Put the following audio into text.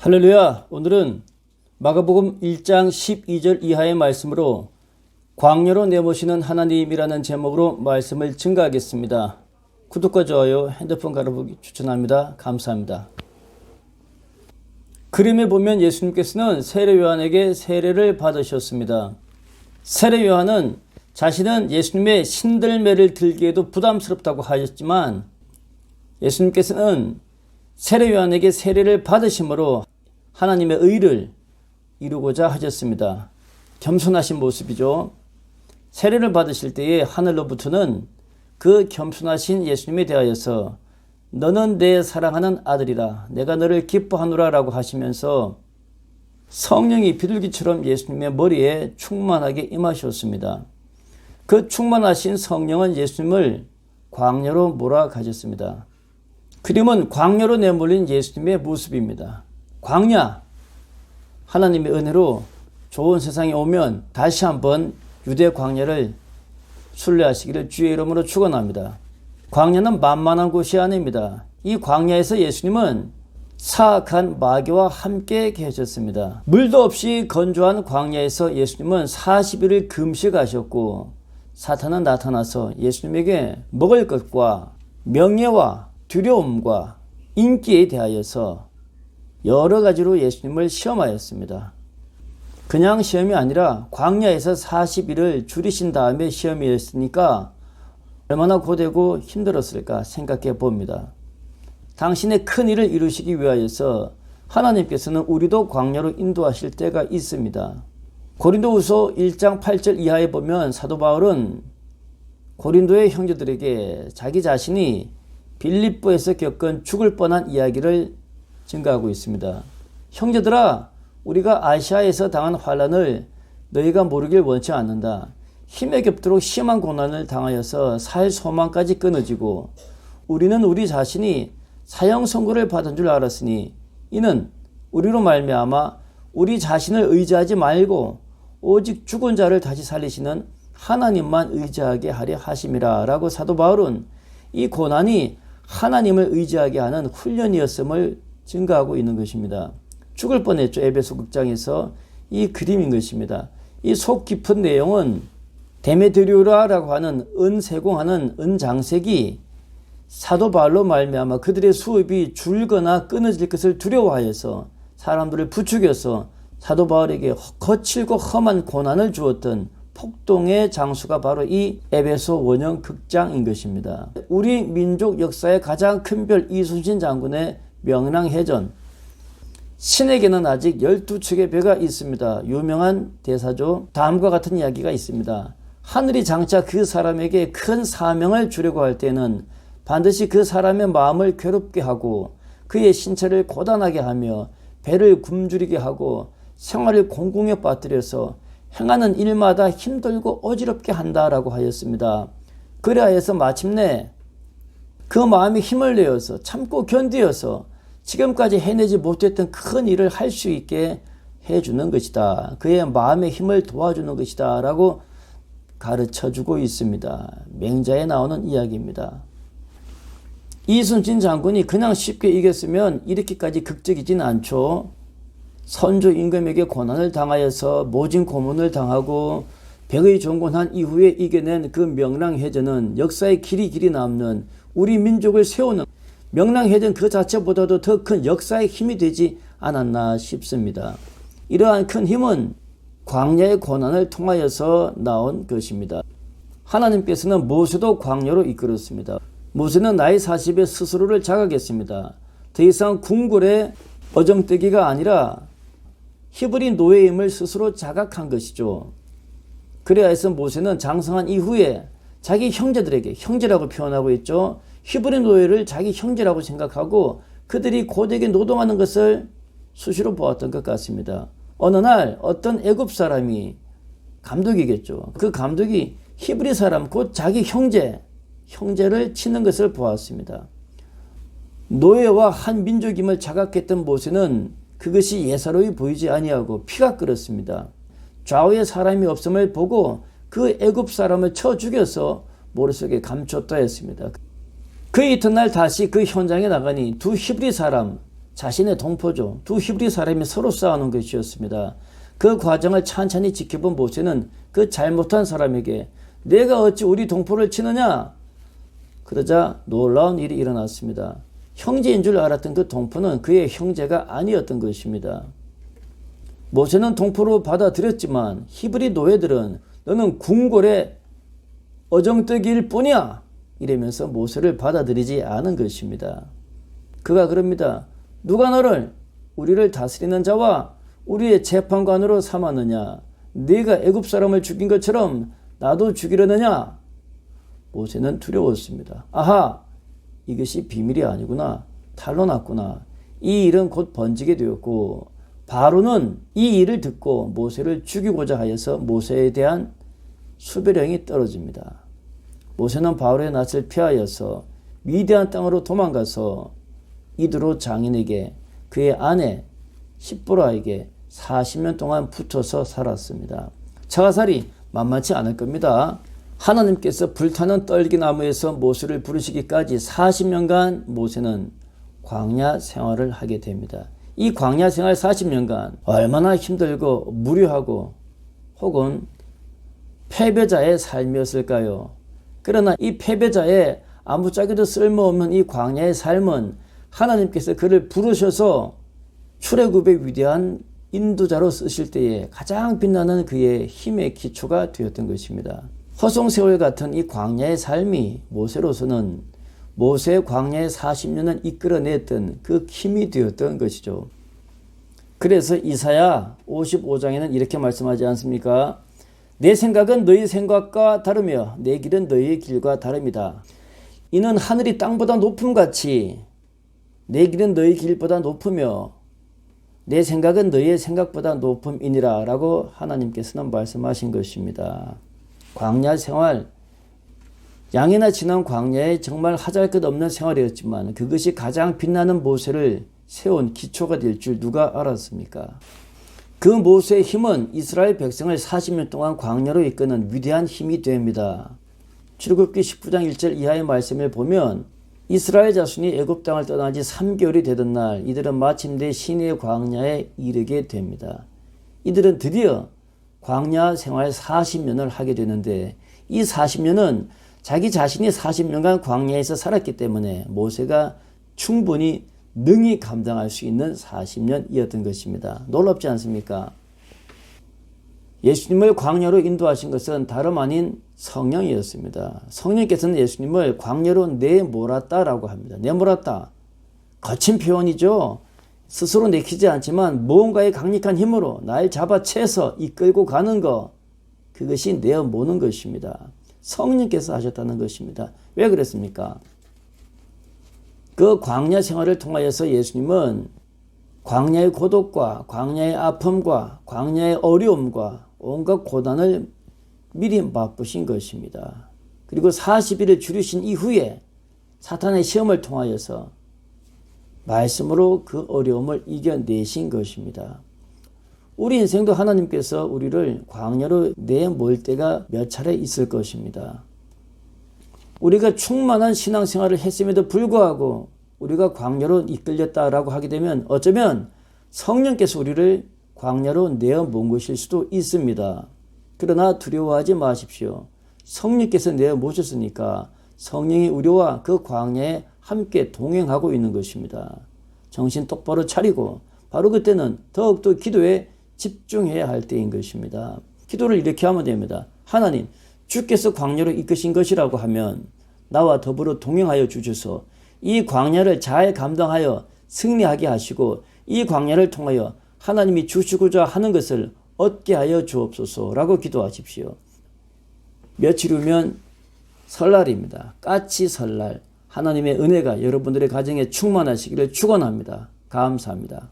할렐루야! 오늘은 마가복음 1장 12절 이하의 말씀으로 광야로 내모시는 하나님이라는 제목으로 말씀을 증가하겠습니다. 구독과 좋아요, 핸드폰 가로보기 추천합니다. 감사합니다. 그림에 보면 예수님께서는 세례 요한에게 세례를 받으셨습니다. 세례 요한은 자신은 예수님의 신들매를 들기에도 부담스럽다고 하셨지만 예수님께서는 세례 요한에게 세례를 받으심으로 하나님의 의를 이루고자 하셨습니다. 겸손하신 모습이죠. 세례를 받으실 때에 하늘로부터는 그 겸손하신 예수님에 대하여서 너는 내 사랑하는 아들이라 내가 너를 기뻐하노라라고 하시면서 성령이 비둘기처럼 예수님의 머리에 충만하게 임하셨습니다. 그 충만하신 성령은 예수님을 광야로 몰아가셨습니다. 그림은 광야로 내몰린 예수님의 모습입니다. 광야, 하나님의 은혜로 좋은 세상에 오면 다시 한번 유대 광야를 순례하시기를 주의 이름으로 축원합니다. 광야는 만만한 곳이 아닙니다. 이 광야에서 예수님은 사악한 마귀와 함께 계셨습니다. 물도 없이 건조한 광야에서 예수님은 40일을 금식하셨고 사탄은 나타나서 예수님에게 먹을 것과 명예와 두려움과 인기에 대하여서 여러 가지로 예수님을 시험하였습니다. 그냥 시험이 아니라 광야에서 40일을 줄이신 다음에 시험이었으니까 얼마나 고되고 힘들었을까 생각해 봅니다. 당신의 큰 일을 이루시기 위하여서 하나님께서는 우리도 광야로 인도하실 때가 있습니다. 고린도후서 1장 8절 이하에 보면 사도 바울은 고린도의 형제들에게 자기 자신이 빌립보에서 겪은 죽을 뻔한 이야기를 증가하고 있습니다. 형제들아 우리가 아시아에서 당한 환란을 너희가 모르길 원치 않는다. 힘에 겹도록 심한 고난을 당하여서 살 소망까지 끊어지고 우리는 우리 자신이 사형 선고를 받은 줄 알았으니 이는 우리로 말미암아 우리 자신을 의지하지 말고 오직 죽은 자를 다시 살리시는 하나님만 의지하게 하려 하심이라라고 사도 바울은 이 고난이 하나님을 의지하게 하는 훈련이었음을 증가하고 있는 것입니다. 죽을 뻔했죠. 에베소 극장에서 이 그림인 것입니다. 이 속 깊은 내용은 데메드리오라라고 하는 은세공하는 은장색이 사도 바울로 말미암아 그들의 수업이 줄거나 끊어질 것을 두려워하여서 사람들을 부추겨서 사도 바울에게 거칠고 험한 고난을 주었던 폭동의 장수가 바로 이 에베소 원형 극장인 것입니다. 우리 민족 역사의 가장 큰 별 이순신 장군의 명랑해전 신에게는 아직 12척의 배가 있습니다. 유명한 대사죠. 다음과 같은 이야기가 있습니다. 하늘이 장차 그 사람에게 큰 사명을 주려고 할 때는 반드시 그 사람의 마음을 괴롭게 하고 그의 신체를 고단하게 하며 배를 굶주리게 하고 생활을 공공에 빠뜨려서 행하는 일마다 힘들고 어지럽게 한다라고 하였습니다. 그래하여서 마침내 그 마음이 힘을 내어서 참고 견디어서 지금까지 해내지 못했던 큰 일을 할 수 있게 해주는 것이다. 그의 마음의 힘을 도와주는 것이다. 라고 가르쳐 주고 있습니다. 맹자에 나오는 이야기입니다. 이순신 장군이 그냥 쉽게 이겼으면 이렇게까지 극적이진 않죠. 선조 임금에게 고난을 당하여서 모진 고문을 당하고 백의 종군한 이후에 이겨낸 그 명랑해전은 역사의 길이 길이 남는 우리 민족을 세우는 명랑해전 그 자체보다도 더 큰 역사의 힘이 되지 않았나 싶습니다. 이러한 큰 힘은 광야의 고난을 통하여서 나온 것입니다. 하나님께서는 모세도 광야로 이끌었습니다. 모세는 나이 40에 스스로를 자각했습니다. 더 이상 궁굴의 어정떼기가 아니라 히브리 노예임을 스스로 자각한 것이죠. 그래야 해서 모세는 장성한 이후에 자기 형제들에게 형제라고 표현하고 있죠. 히브리 노예를 자기 형제라고 생각하고 그들이 고되게 노동하는 것을 수시로 보았던 것 같습니다. 어느 날 어떤 애굽 사람이 감독이겠죠. 그 감독이 히브리 사람 곧 자기 형제 형제를 치는 것을 보았습니다. 노예와 한 민족임을 자각했던 모세는 그것이 예사로이 보이지 아니하고 피가 끓었습니다. 좌우에 사람이 없음을 보고 그 애굽 사람을 쳐 죽여서 머릿속에 감췄다 했습니다. 그 이튿날 다시 그 현장에 나가니 두 히브리 사람 자신의 동포죠. 두 히브리 사람이 서로 싸우는 것이었습니다. 그 과정을 찬찬히 지켜본 모세는 그 잘못한 사람에게 내가 어찌 우리 동포를 치느냐? 그러자 놀라운 일이 일어났습니다. 형제인 줄 알았던 그 동포는 그의 형제가 아니었던 것입니다. 모세는 동포로 받아들였지만 히브리 노예들은 너는 궁궐의 어정뜨기일 뿐이야 이러면서 모세를 받아들이지 않은 것입니다. 그가 그럽니다. 누가 너를 우리를 다스리는 자와 우리의 재판관으로 삼았느냐? 네가 애굽 사람을 죽인 것처럼 나도 죽이려느냐? 모세는 두려웠습니다. 아하, 이것이 비밀이 아니구나. 탄로났구나. 이 일은 곧 번지게 되었고 바로는 이 일을 듣고 모세를 죽이고자 하여서 모세에 대한 수배령이 떨어집니다. 모세는 바로의 낯을 피하여서 미디안 땅으로 도망가서 이드로 장인에게 그의 아내 십보라에게 40년 동안 붙어서 살았습니다. 차가살이 만만치 않을 겁니다. 하나님께서 불타는 떨기나무에서 모세를 부르시기까지 40년간 모세는 광야 생활을 하게 됩니다. 이 광야 생활 40년간 얼마나 힘들고 무료하고 혹은 패배자의 삶이었을까요? 그러나 이 패배자의 아무짝에도 쓸모없는 이 광야의 삶은 하나님께서 그를 부르셔서 출애굽의 위대한 인도자로 쓰실 때에 가장 빛나는 그의 힘의 기초가 되었던 것입니다. 허송세월 같은 이 광야의 삶이 모세로서는 모세의 광야의 40년을 이끌어냈던 그 힘이 되었던 것이죠. 그래서 이사야 55장에는 이렇게 말씀하지 않습니까? 내 생각은 너희 생각과 다르며 내 길은 너희의 길과 다릅니다. 이는 하늘이 땅보다 높음 같이 내 길은 너희 길보다 높으며 내 생각은 너희의 생각보다 높음이니라 라고 하나님께서는 말씀하신 것입니다. 광야 생활 양이나 지난 광야에 정말 하잘 것 없는 생활이었지만 그것이 가장 빛나는 모세를 세운 기초가 될 줄 누가 알았습니까? 그 모세의 힘은 이스라엘 백성을 40년 동안 광야로 이끄는 위대한 힘이 됩니다. 출애굽기 19장 1절 이하의 말씀을 보면 이스라엘 자손이 애굽 땅을 떠난 지 3개월이 되던 날 이들은 마침내 시내 광야에 이르게 됩니다. 이들은 드디어 광야 생활 40년을 하게 되는데 이 40년은 자기 자신이 40년간 광야에서 살았기 때문에 모세가 충분히 능히 감당할 수 있는 40년이었던 것입니다. 놀랍지 않습니까? 예수님을 광야로 인도하신 것은 다름 아닌 성령이었습니다. 성령께서는 예수님을 광야로 내몰았다라고 합니다. 내몰았다. 거친 표현이죠. 스스로 내키지 않지만 무언가의 강력한 힘으로 날 잡아채서 이끌고 가는 것. 그것이 내어모는 것입니다. 성령께서 하셨다는 것입니다. 왜 그랬습니까? 그 광야 생활을 통하여서 예수님은 광야의 고독과 광야의 아픔과 광야의 어려움과 온갖 고난을 미리 맛보신 것입니다. 그리고 40일을 줄이신 이후에 사탄의 시험을 통하여서 말씀으로 그 어려움을 이겨내신 것입니다. 우리 인생도 하나님께서 우리를 광야로 내몰 때가 몇 차례 있을 것입니다. 우리가 충만한 신앙생활을 했음에도 불구하고 우리가 광야로 이끌렸다라고 하게 되면 어쩌면 성령께서 우리를 광야로 내어 몬 것일 수도 있습니다. 그러나 두려워하지 마십시오. 성령께서 내어 모셨으니까 성령이 우리와 그 광야에 함께 동행하고 있는 것입니다. 정신 똑바로 차리고 바로 그때는 더욱더 기도에 집중해야 할 때인 것입니다. 기도를 이렇게 하면 됩니다. 하나님, 주께서 광야로 이끄신 것이라고 하면 나와 더불어 동행하여 주셔서 이 광야를 잘 감당하여 승리하게 하시고 이 광야를 통하여 하나님이 주시고자 하는 것을 얻게 하여 주옵소서라고 기도하십시오. 며칠 후면 설날입니다. 까치 설날. 하나님의 은혜가 여러분들의 가정에 충만하시기를 축원합니다. 감사합니다.